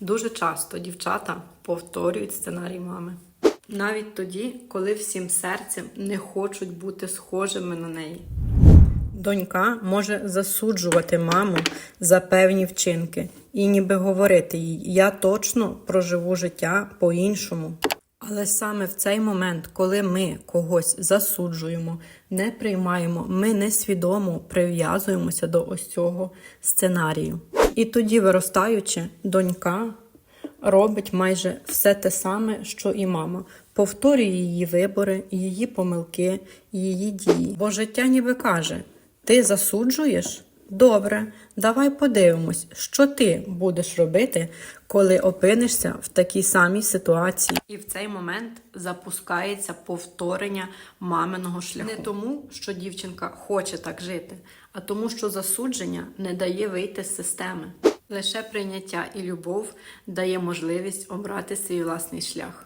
Дуже часто дівчата повторюють сценарій мами. Навіть тоді, коли всім серцем не хочуть бути схожими на неї. Донька може засуджувати маму за певні вчинки і ніби говорити їй: я точно проживу життя по-іншому. Але саме в цей момент, коли ми когось засуджуємо, не приймаємо, ми несвідомо прив'язуємося до ось цього сценарію. І тоді, виростаючи, донька робить майже все те саме, що і мама. Повторює її вибори, її помилки, її дії. Бо життя ніби каже: ти засуджуєш? Добре, давай подивимось, що ти будеш робити, коли опинишся в такій самій ситуації. І в цей момент запускається повторення маминого шляху. Не тому, що дівчинка хоче так жити, а тому, що засудження не дає вийти з системи. Лише прийняття і любов дає можливість обрати свій власний шлях.